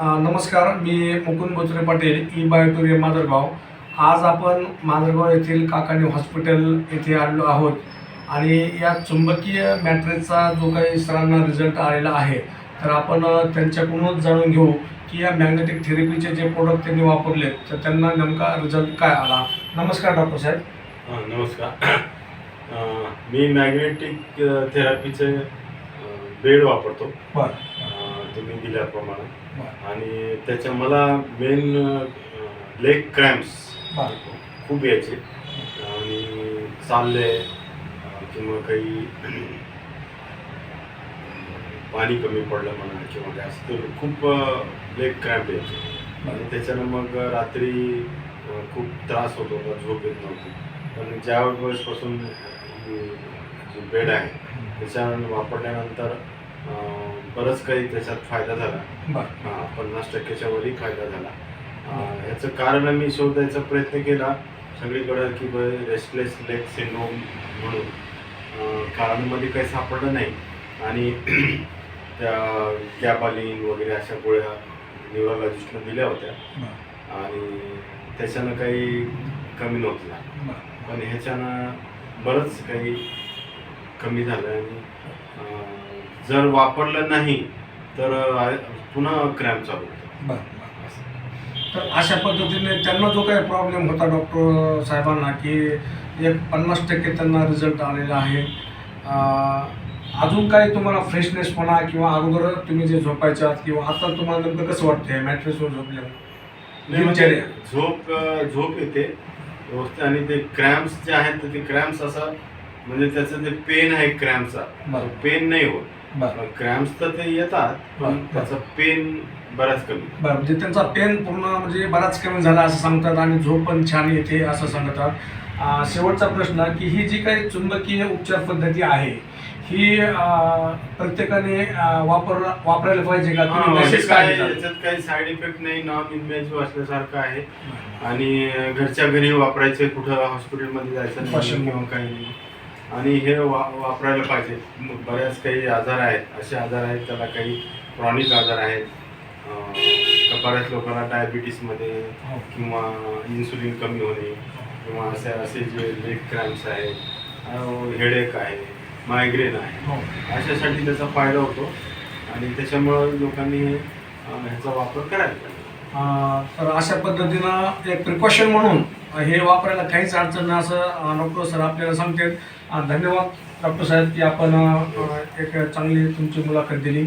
नमस्कार मी मुकुंद बोचरे पाटील ई बायोटोरियम माजरगाव आज आपण माजरगाव येथील काकाणी हॉस्पिटल येथे आलेलो आहोत आणि या चुंबकीय मॅट्रेसचा जो काही सरांना रिझल्ट आलेला आहे तर आपण त्यांच्याकडूनच जाणून घेऊ की या मॅग्नेटिक थेरपीचे जे प्रोडक्ट त्यांनी वापरले तर त्यांना नेमका रिझल्ट काय आला? नमस्कार डॉक्टर साहेब. हा, नमस्कार. मी मॅग्नेटिक थेरपीचे बेड वापरतो. बरं. तुम्ही दिल्याप्रमाणे. आणि त्याच्या मला मेन लेग क्रॅम्प्स खूप यायचे. आणि चालले किंवा काही पाणी कमी पडलं म्हणा किंवा काय असं तर खूप लेग क्रॅम्प यायचे. आणि त्याच्यानं मग रात्री खूप त्रास होत होता झोप येत नव्हती. पण ज्या वेळेसपासून जी बेड आहे त्याच्या वापरल्यानंतर बरंच काही त्याच्यात फायदा झाला. पन्नास टक्क्याच्या वरही फायदा झाला. ह्याचं कारण मी शोधायचा प्रयत्न केला. सगळीकडं की रेस्टलेस लेग सिंड्रोम म्हणून. अं, काळामध्ये काही सापडलं नाही. आणि त्या कॅबालिन वगैरे अशा गोळ्या न्यूरोलॉजिस्टनं दिल्या होत्या. आणि त्याच्यानं काही कमी नव्हतं पण ह्याच्यानं बरंच काही कमी झालं आणि जर वापरलं नाही तर पुन्हा क्रॅम्प चालू होतं. बरं तर अशा पद्धतीने त्यांना जो काही प्रॉब्लेम होता डॉक्टर साहेबांना की एक पन्नास टक्के त्यांना रिझल्ट आलेला आहे. अजून काही तुम्हाला फ्रेशनेस म्हणा किंवा अगोदर तुम्ही जे झोपायच्या किंवा आता तुम्हाला नेमकं कसं वाटतंय? मॅट्रेसवर झोपल्यावर. म्हणजे. झोप झोप येते. व्यवस्थित. आणि ते क्रॅम्प्स जे आहेत ते क्रॅम्प्स असं म्हणजे त्याचं जे पेन आहे क्रॅम्पचा. पेन नाही होत बरं क्रॅम्प्स तर ते येतात पण. त्याचं पेन बराच कमी म्हणजे त्यांचा पेन पूर्ण म्हणजे बराच कमी झाला असं सांगतात आणि झोप पण छान येते असं सांगतात शेवटचा प्रश्न की ही जी काही चुंबकीय उपचार पद्धती आहे ही प्रत्येकाने वापर वापरायला पाहिजे का? याच्यात काही साईड इफेक्ट नाही नॉन इन्व्हेजिव्ह असल्यासारखं आहे आणि घरच्या घरी वापरायचे कुठं हॉस्पिटलमध्ये जायचं नाही. किंवा काही नाही आणि हे वा वापरायला पाहिजे. बऱ्याच काही आजार आहेत. असे आजार आहेत त्याला काही क्रॉनिक आजार आहेत. बऱ्याच लोकांना डायबिटीसमध्ये हो. किंवा इन्सुलिन कमी होणे किंवा असे असे जे लेग क्रॅम्प्स आहेत हेडेक आहे मायग्रेन आहे. हो. अशासाठी त्याचा फायदा होतो. आणि त्याच्यामुळं लोकांनी ह्याचा वापर करायला पाहिजे. तर अशा पद्धतीनं एक प्रिकॉशन म्हणून हे वापरायला काहीच अडचण नाही असं डॉक्टर सर आपल्याला सांगतात. धन्यवाद डॉक्टर साहेब की आपण एक चांगली तुमची मुलाखत दिली.